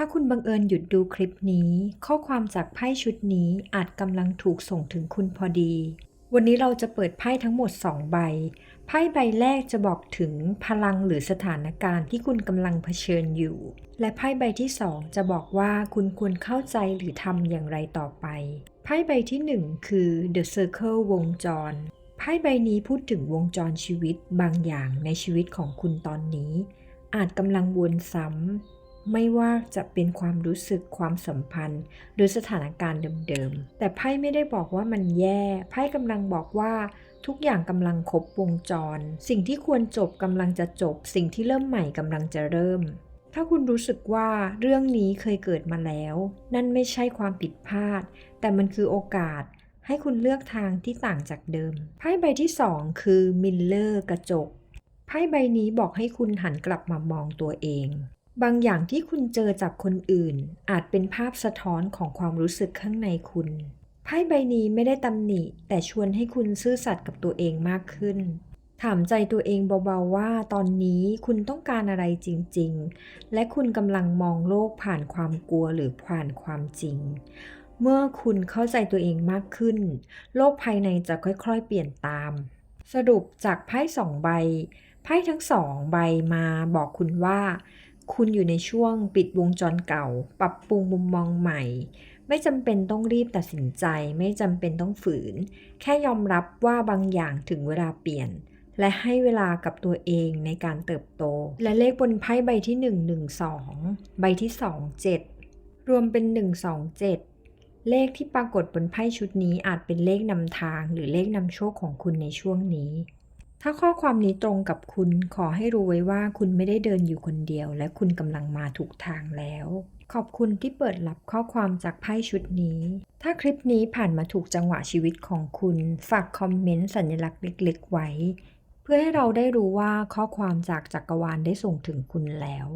ถ้าคุณบังเอิญหยุดดูคลิปนี้ ข้อความจากไพ่ชุดนี้อาจกำลังถูกส่งถึงคุณพอดี วันนี้เราจะเปิดไพ่ทั้งหมด 2 ใบ ไพ่ใบแรกจะบอกถึงพลังหรือสถานการณ์ที่คุณกำลังเผชิญอยู่ และไพ่ใบที่ 2 จะบอกว่าคุณควรเข้าใจหรือทำอย่างไรต่อไป ไพ่ใบที่ 1 คือ The Circle วงจรไพ่ใบนี้พูดถึงวงจรชีวิตบางอย่างในชีวิตของคุณตอนนี้ อาจกำลังวนซ้ำ ไม่ว่าจะเป็นความรู้สึกความสัมพันธ์ หรือสถานการณ์เดิมๆ แต่ไพ่ไม่ได้บอกว่ามันแย่ ไพ่กำลังบอกว่าทุกอย่างกำลังครบวงจร สิ่งที่ควรจบกำลังจะจบ สิ่งที่เริ่มใหม่กำลังจะเริ่ม ถ้าคุณรู้สึกว่าเรื่องนี้เคยเกิดมาแล้ว นั่นไม่ใช่ความผิดพลาด แต่มันคือโอกาสให้คุณเลือกทางที่ต่างจากเดิม ไพ่ใบที่สองคือมิลเลอร์กระจก ไพ่ใบนี้บอกให้คุณหันกลับมามองตัวเอง บางอย่างที่คุณเจอจากคนอื่น อาจเป็นภาพสะท้อนของความรู้สึกข้างในคุณ ไพ่ใบนี้ไม่ได้ตำหนิ แต่ชวนให้คุณซื่อสัตย์กับตัวเองมากขึ้น ถามใจตัวเองเบาๆว่าตอนนี้คุณต้องการอะไรจริงๆ และคุณกำลังมองโลกผ่านความกลัวหรือผ่านความจริง เมื่อคุณเข้าใจตัวเองมากขึ้น โลกภายในจะค่อยๆ เปลี่ยนตาม สรุปจากไพ่สองใบ ไพ่ทั้งสองใบมาบอกคุณว่า คุณอยู่ในช่วงปิดวงจรเก่า ปรับปรุงมุมมองใหม่ ไม่จำเป็นต้องรีบตัดสินใจ ไม่จำเป็นต้องฝืน แค่ยอมรับว่าบางอย่างถึงเวลาเปลี่ยน และให้เวลากับตัวเองในการเติบโต และเลขบนไพ่ใบที่ 1 1 2 ใบที่ 2 7 รวมเป็น 1 2 7เลขที่ปรากฏบนไพ่ชุดนี้อาจเป็นเลขนำทางหรือเลขนำโชคของคุณในช่วงนี้ ถ้าข้อความนี้ตรงกับคุณขอให้รู้ไว้ว่าคุณไม่ได้เดินอยู่คนเดียว และคุณกำลังมาถูกทางแล้ว ขอบคุณที่เปิดรับข้อความจากไพ่ชุดนี้ ถ้าคลิปนี้ผ่านมาถูกจังหวะชีวิตของคุณ ฝากคอมเมนต์สัญลักษณ์เล็กๆไว้ เพื่อให้เราได้รู้ว่าข้อความจากจักรวาลได้ส่งถึงคุณแล้ว